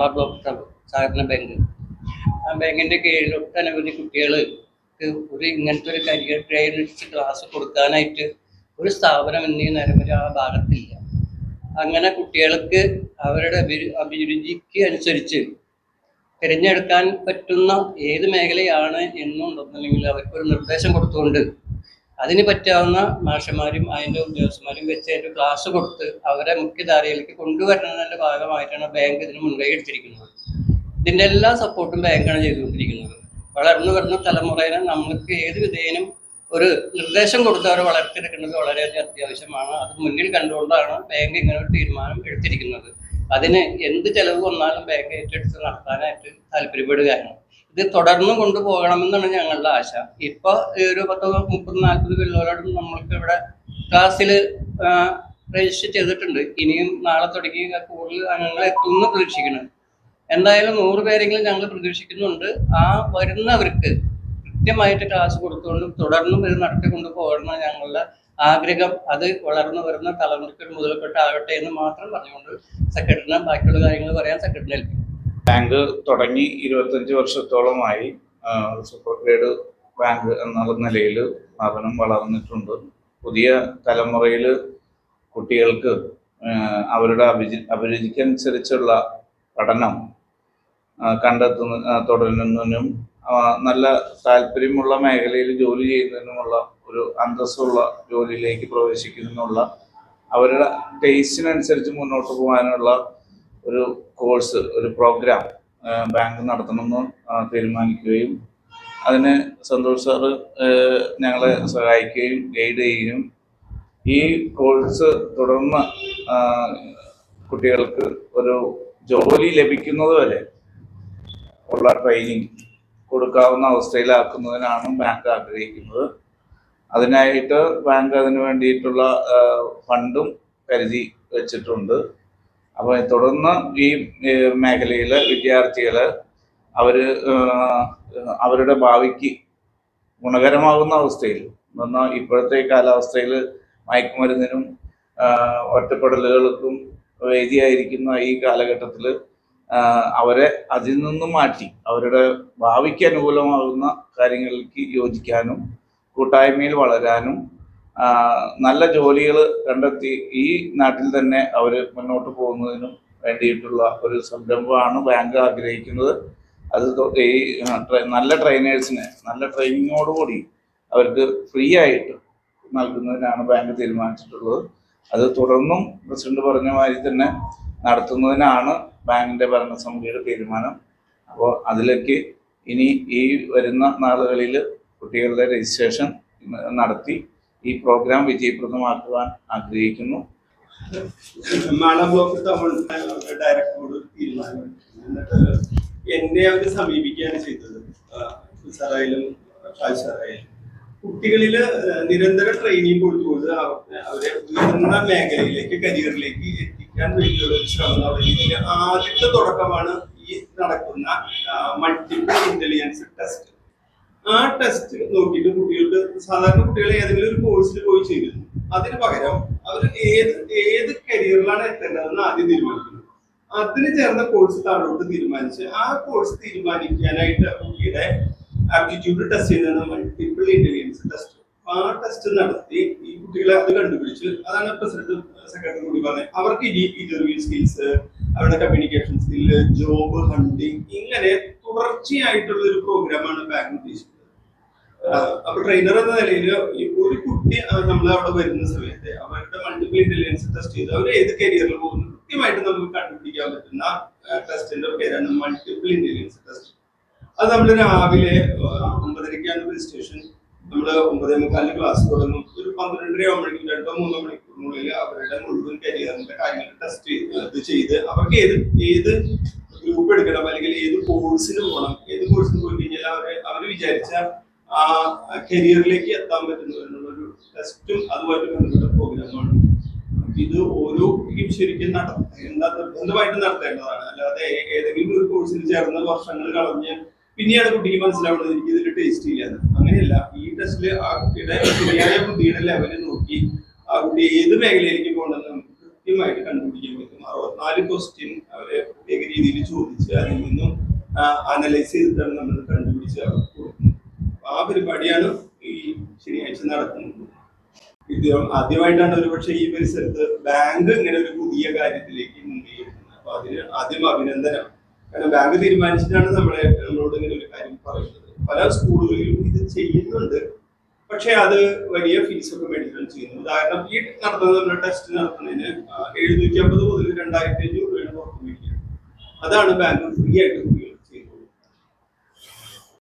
Mala doctor സഹകരണ bank ആ ബാങ്കിന്റെ കീഴിൽ ഒട്ടനവധി കുട്ടികൾക്ക് ഒരു ഇങ്ങനത്തെ ഒരു കരിയർ ട്രെയിനിച്ച് ക്ലാസ് കൊടുക്കാനായിട്ട് ഒരു സ്ഥാപനം എന്നീ നിലവിൽ ആ ഭാഗത്തില്ല. അങ്ങനെ കുട്ടികൾക്ക് അവരുടെ അഭി- അഭിരുചിക്ക് അനുസരിച്ച് തിരഞ്ഞെടുക്കാൻ പറ്റുന്ന ഏത് മേഖലയാണ് എന്നുണ്ടെന്നുണ്ടെങ്കിൽ അവർക്കൊരു നിർദ്ദേശം കൊടുത്തുകൊണ്ട് അതിന് പറ്റാവുന്ന മാഷന്മാരും അതിന്റെ ഉദ്യോഗസ്ഥന്മാരും വെച്ച് അതിന്റെ ക്ലാസ് കൊടുത്ത് അവരെ മുഖ്യധാരയിലേക്ക് കൊണ്ടുവരുന്നതിന്റെ ഭാഗമായിട്ടാണ് ബാങ്ക് ഇതിന് മുൻകൈ എടുത്തിരിക്കുന്നത്. ഇതിന്റെ എല്ലാ സപ്പോർട്ടും ബാങ്കാണ് ചെയ്തുകൊണ്ടിരിക്കുന്നത്. വളർന്നു വരുന്ന തലമുറയെ നമുക്ക് ഏത് വിധേയനും ഒരു നിർദ്ദേശം കൊടുത്ത് അവർ വളർത്തിയെടുക്കുന്നത് വളരെയധികം അത്യാവശ്യമാണ്. അത് മുന്നിൽ കണ്ടുകൊണ്ടാണ് ബാങ്ക് ഇങ്ങനെ ഒരു തീരുമാനം എടുത്തിരിക്കുന്നത്. അതിന് എന്ത് ചെലവ് വന്നാലും ബാങ്ക് ഏറ്റെടുത്ത് നടത്താനായിട്ട് താല്പര്യപ്പെടുകയാണ്. ഇത് തുടർന്ന് കൊണ്ടുപോകണമെന്നാണ് ഞങ്ങളുടെ ആശ. ഇപ്പൊ ഈ ഒരു പത്ത് മുപ്പത് നാൽപ്പത് പിള്ളേരോടും നമ്മൾക്ക് ഇവിടെ ക്ലാസ്സിൽ രജിസ്റ്റർ ചെയ്തിട്ടുണ്ട്. ഇനിയും നാളെ തുടങ്ങി കൂടുതൽ അംഗങ്ങൾ എത്തുമെന്ന് പ്രതീക്ഷിക്കുന്നു. എന്തായാലും നൂറ് പേരെങ്കിലും ഞങ്ങൾ പ്രതീക്ഷിക്കുന്നുണ്ട്. ആ വരുന്നവർക്ക് കൃത്യമായിട്ട് ക്ലാസ് കൊടുത്തുകൊണ്ടും തുടർന്നും ഇത് നടത്തിക്കൊണ്ട് പോകണം ഞങ്ങളുടെ ആഗ്രഹം. അത് വളർന്നു വരുന്ന തലമുറയ്ക്ക് ഒരു മുതൽക്കെട്ടാകട്ടെ എന്ന് മാത്രം പറഞ്ഞുകൊണ്ട് സെക്രട്ടറിനെ ബാക്കിയുള്ള കാര്യങ്ങൾ പറയാൻ സെക്രട്ടറി ഏൽപ്പിക്കും ബാങ്ക് തുടങ്ങി ഇരുപത്തഞ്ച് വർഷത്തോളമായി സൂപ്പർ ഗ്രേഡ് ബാങ്ക് എന്നുള്ള നിലയിൽ സ്ഥാപനം വളർന്നിട്ടുണ്ട്. പുതിയ തലമുറയിൽ കുട്ടികൾക്ക് അവരുടെ അഭിജി അഭിരുചിക്കനുസരിച്ചുള്ള പഠനം കണ്ടെത്തുന്ന തുടരുന്നതിനും നല്ല താല്പര്യമുള്ള മേഖലയിൽ ജോലി ചെയ്യുന്നതിനുമുള്ള ഒരു അന്തസ്സുള്ള ജോലിയിലേക്ക് പ്രവേശിക്കുന്നതിനുള്ള അവരുടെ ടേസ്റ്റിനനുസരിച്ച് മുന്നോട്ട് പോകാനുള്ള ഒരു കോഴ്സ് ഒരു പ്രോഗ്രാം ബാങ്ക് നടത്തണമെന്ന് തീരുമാനിക്കുകയും അതിന് സന്തോഷ് സാറ് ഞങ്ങളെ സഹായിക്കുകയും ഗൈഡ് ചെയ്യുകയും ഈ കോഴ്സ് തുടർന്ന് കുട്ടികൾക്ക് ഒരു ജോലി ലഭിക്കുന്നത് വരെ ഉള്ള ട്രെയിനിങ് കൊടുക്കാവുന്ന അവസ്ഥയിലാക്കുന്നതിനാണ് ബാങ്ക് ആഗ്രഹിക്കുന്നത്. അതിനായിട്ട് ബാങ്ക് അതിന് വേണ്ടിയിട്ടുള്ള ഫണ്ടും കരുതി വെച്ചിട്ടുണ്ട്. അപ്പോൾ തുടർന്ന് ഈ മേഖലയിൽ മേഖലയിലെ വിദ്യാർത്ഥികൾ അവർ അവരുടെ ഭാവിക്ക് ഗുണകരമാകുന്ന അവസ്ഥയിൽ എന്നാൽ ഇപ്പോഴത്തെ കാലാവസ്ഥയിൽ മയക്കുമരുന്നിനും ഒറ്റപ്പെടലുകൾക്കും വേദിയായിരിക്കുന്ന ഈ കാലഘട്ടത്തിൽ അവരെ അതിൽ നിന്നും മാറ്റി അവരുടെ ഭാവിക്ക് അനുകൂലമാകുന്ന കാര്യങ്ങൾക്ക് യോജിക്കാനും കൂട്ടായ്മയിൽ വളരാനും നല്ല ജോലികൾ കണ്ടെത്തി ഈ നാട്ടിൽ തന്നെ അവർ മുന്നോട്ട് പോകുന്നതിനും വേണ്ടിയിട്ടുള്ള ഒരു സംരംഭമാണ് ബാങ്ക് ആഗ്രഹിക്കുന്നത്. അത് ഈ നല്ല ട്രെയിനേഴ്സിന് നല്ല ട്രെയിനിങ്ങോടുകൂടി അവർക്ക് ഫ്രീ ആയിട്ട് നൽകുന്നതിനാണ് ബാങ്ക് തീരുമാനിച്ചിട്ടുള്ളത്. അത് തുടർന്നും പ്രസിഡന്റ് പറഞ്ഞ മാതിരി തന്നെ നടത്തുന്നതിനാണ് ബാങ്കിന്റെ ഭരണസമിതിയുടെ തീരുമാനം. അപ്പോൾ അതിലേക്ക് ഇനി ഈ വരുന്ന നാളുകളിൽ കുട്ടികളുടെ രജിസ്ട്രേഷൻ നടത്തി ഈ പ്രോഗ്രാം വിജയപ്രദമാക്കുവാൻ ആഗ്രഹിക്കുന്നു. ഡയറക്ടറോട് എന്നെ അവർ സമീപിക്കുകയാണ് ചെയ്തത്. സാറായാലും ഷാജ് സാറായാലും കുട്ടികളിൽ നിരന്തര ട്രെയിനിങ് കൊടുത്തുകൊണ്ട് അവരെ ഉയർന്ന മേഖലയിലേക്ക് കരിയറിലേക്ക് എത്തിക്കാൻ വേണ്ടിയുള്ള ഒരു ശ്രമം ഇതിന്റെ ആദ്യത്തെ തുടക്കമാണ് ഈ നടക്കുന്ന മൾട്ടിപ്പിൾ ഇന്റലിജൻസ് ടെസ്റ്റ് ആ ടെസ്റ്റ് നോക്കിയിട്ട് കുട്ടികൾക്ക് സാധാരണ കുട്ടികളെ ഏതെങ്കിലും ഒരു കോഴ്സിൽ പോയി ചെയ്തിരുന്നു അതിന് പകരം അവർ ഏത് ഏത് കരിയറിലാണ് എത്തേണ്ടതെന്ന് ആദ്യം തീരുമാനിക്കുന്നത് അതിന് ചേർന്ന കോഴ്സ് താഴോട്ട് തീരുമാനിച്ച് ആ കോഴ്സ് തീരുമാനിക്കാനായിട്ട് കുട്ടിയുടെ ആപ്റ്റിറ്റ്യൂഡ് ടെസ്റ്റ് ചെയ്യുന്നതാണ് മൾട്ടിപ്പിൾ ഇന്റലിജൻസ് ടെസ്റ്റ് ആ ടെസ്റ്റ് നടത്തി ഈ കുട്ടികളെ അത് കണ്ടുപിടിച്ച് അതാണ് പ്രസിഡന്റ് സെക്രട്ടറി കൂടി പറഞ്ഞത്. അവർക്ക് ഇനി ഇന്റർവ്യൂ സ്കിൽസ് അവരുടെ കമ്മ്യൂണിക്കേഷൻ സ്കില്ല് ജോബ് ഹണ്ടിങ് ഇങ്ങനെ തുടർച്ചയായിട്ടുള്ള ഒരു പ്രോഗ്രാമാണ് ബാങ്ക് ഉദ്ദേശിക്കുന്നത്. അപ്പൊ ട്രെയിനർ എന്ന നിലയിൽ ഒരു കുട്ടി നമ്മൾ അവിടെ വരുന്ന സമയത്ത് അവരുടെ മൾട്ടിപ്പിൾ ഇന്റലിജൻസ് ടെസ്റ്റ് ചെയ്ത് അവർ ഏത് കരിയറിൽ പോകുന്നു കൃത്യമായിട്ട് നമുക്ക് കണ്ടുപിടിക്കാൻ പറ്റുന്ന ടെസ്റ്റിന്റെ പേരാണ് മൾട്ടിപ്പിൾ ഇന്റലിജൻസ് ടെസ്റ്റ് അത് നമ്മൾ രാവിലെ ഒമ്പതരക്കാണ് രജിസ്ട്രേഷൻ നമ്മൾ ഒമ്പതേ മുക്കാലിന് ക്ലാസ് തുടങ്ങും. ഒരു പന്ത്രണ്ടര ആകുമ്പോഴേക്കും രണ്ടോ മൂന്നോ മണിക്കൂറിനുള്ളിൽ അവരുടെ മുഴുവൻ കരിയറിന്റെ കാര്യങ്ങൾ ടെസ്റ്റ് ചെയ്ത് അവർക്ക് ഏത് ഏത് ഗ്രൂപ്പ് എടുക്കണം അല്ലെങ്കിൽ ഏത് കോഴ്സിന് പോകണം ഏത് കോഴ്സിന് പോയി കഴിഞ്ഞാൽ അവരെ അവർ വിചാരിച്ച ആ കരിയറിലേക്ക് എത്താൻ പറ്റുന്നു എന്നുള്ളൊരു ടെസ്റ്റും അതുമായിട്ട് ബന്ധപ്പെട്ട പ്രോഗ്രാമാണ് ഇത് ഓരോ കുട്ടിക്കും ശരിക്കും എന്താ നിർബന്ധമായിട്ട് നടത്തേണ്ടതാണ്. അല്ലാതെ ഏതെങ്കിലും ഒരു കോഴ്സിൽ ചേർന്ന വർഷങ്ങൾ കളഞ്ഞ് പിന്നെയാണ് കുട്ടിക്ക് മനസ്സിലാവുന്നത് എനിക്ക് ഇതിൽ ടേസ്റ്റ് ഇല്ല അങ്ങനെയല്ല ഈ ടെസ്റ്റിൽ ആ കുട്ടിയുടെ ശരിയായ ബുദ്ധിയുടെ ലെവലിൽ നോക്കി ആ കുട്ടി ഏത് മേഖലയിലേക്ക് പോകണമെന്ന് കൃത്യമായിട്ട് കണ്ടുപിടിക്കാൻ പറ്റും. അറുപത്തിനാല് ക്വസ്റ്റ്യൻ അവരെ പ്രത്യേക രീതിയിൽ ചോദിച്ച് അതിൽ നിന്നും അനലൈസ് ചെയ്തിട്ടാണ് നമ്മൾ കണ്ടുപിടിച്ച് ആ പരിപാടിയാണ് ഈ ശനിയാഴ്ച നടക്കുന്നത്. ഇത് ആദ്യമായിട്ടാണ് ഒരുപക്ഷെ ഈ പരിസരത്ത് ബാങ്ക് ഇങ്ങനെ ഒരു പുതിയ കാര്യത്തിലേക്ക് മുന്നേ അപ്പൊ അതിന് ആദ്യം അഭിനന്ദനം. കാരണം ബാങ്ക് തീരുമാനിച്ചിട്ടാണ് നമ്മളെ നമ്മളോട് ഇങ്ങനെ ഒരു കാര്യം പറയുന്നത്. പല സ്കൂളുകളിലും ഇത് ചെയ്യുന്നുണ്ട്. പക്ഷെ അത് വലിയ ഫീസ് ഒക്കെ മേടിക്കാൻ ചെയ്യുന്നത് ഉദാഹരണം ഈ നടത്തുന്ന നമ്മുടെ ടെസ്റ്റ് നടത്തുന്നതിന് എഴുന്നൂറ്റി അമ്പത് മുതൽ രണ്ടായിരത്തി അഞ്ഞൂറ് അതാണ് ബാങ്ക് ഫ്രീ ആയിട്ട്